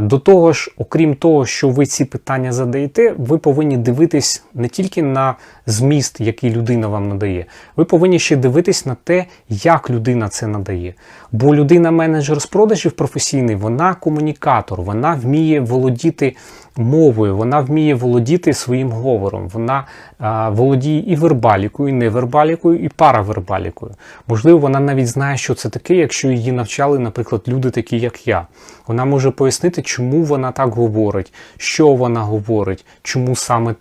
До того ж, окрім того, що ви ці питання задаєте, ви повинні дивитись не тільки на зміст, який людина вам надає, ви повинні ще дивитись на те, як людина це надає. Бо людина-менеджер з продажів професійний, вона комунікатор, вона вміє володіти мовою, вона вміє володіти своїм говором, вона а, володіє і вербалікою, і невербалікою, і паравербалікою. Можливо, вона навіть знає, що це таке, якщо її навчали, наприклад, люди такі, як я. Вона може пояснити, чому вона так говорить, що вона говорить, чому саме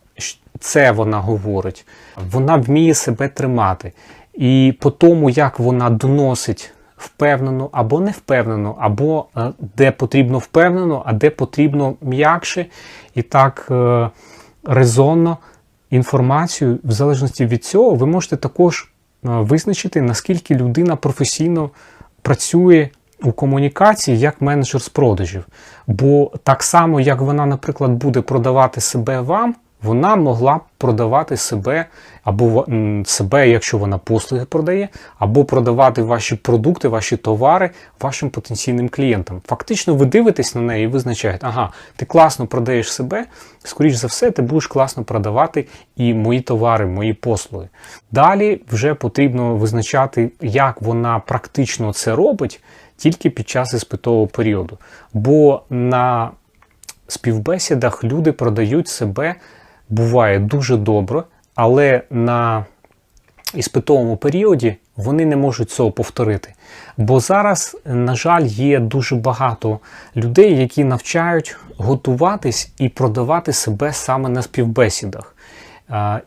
це вона говорить. Вона вміє себе тримати. І по тому, як вона доносить впевнено або не впевнено, або е, де потрібно впевнено, а де потрібно м'якше і так е, резонно інформацію, в залежності від цього, ви можете також е, визначити, наскільки людина професійно працює у комунікації як менеджер з продажів. Бо так само, як вона, наприклад, буде продавати себе вам, вона могла б продавати себе або себе, якщо вона послуги продає, або продавати ваші продукти, ваші товари вашим потенційним клієнтам. Фактично, ви дивитесь на неї і визначаєте, ага, ти класно продаєш себе, скоріш за все, ти будеш класно продавати і мої товари, мої послуги. Далі вже потрібно визначати, як вона практично це робить тільки під час іспитового періоду. Бо на співбесідах люди продають себе, буває дуже добре, але на іспитовому періоді вони не можуть цього повторити. Бо зараз, на жаль, є дуже багато людей, які навчають готуватись і продавати себе саме на співбесідах.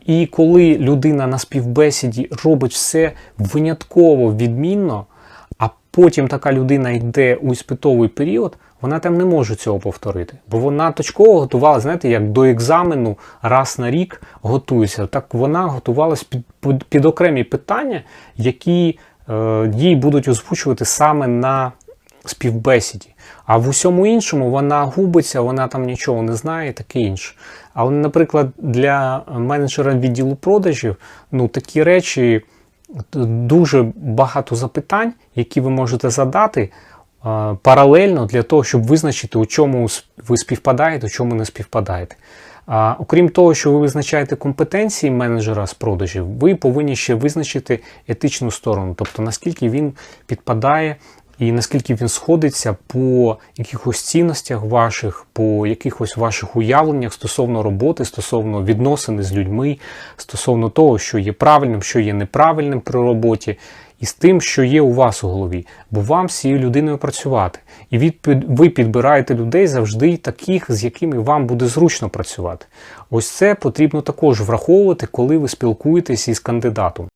І коли людина на співбесіді робить все винятково відмінно, а потім така людина йде у іспитовий період, вона там не може цього повторити. Бо вона точково готувала, знаєте, як до екзамену раз на рік готується. Так вона готувалась під, під, під окремі питання, які е, їй будуть озвучувати саме на співбесіді. А в усьому іншому вона губиться, вона там нічого не знає, і таке інше. Але, наприклад, для менеджера відділу продажів ну, такі речі дуже багато запитань, які ви можете задати е, паралельно для того, щоб визначити, у чому ви співпадаєте, у чому не співпадаєте. А, окрім того, що ви визначаєте компетенції менеджера з продажів, ви повинні ще визначити етичну сторону, тобто наскільки він підпадає і наскільки він сходиться по якихось цінностях ваших, по якихось ваших уявленнях стосовно роботи, стосовно відносини з людьми, стосовно того, що є правильним, що є неправильним при роботі, і з тим, що є у вас у голові. Бо вам з цією людиною працювати. І відпід- ви підбираєте людей завжди таких, з якими вам буде зручно працювати. Ось це потрібно також враховувати, коли ви спілкуєтесь із кандидатом.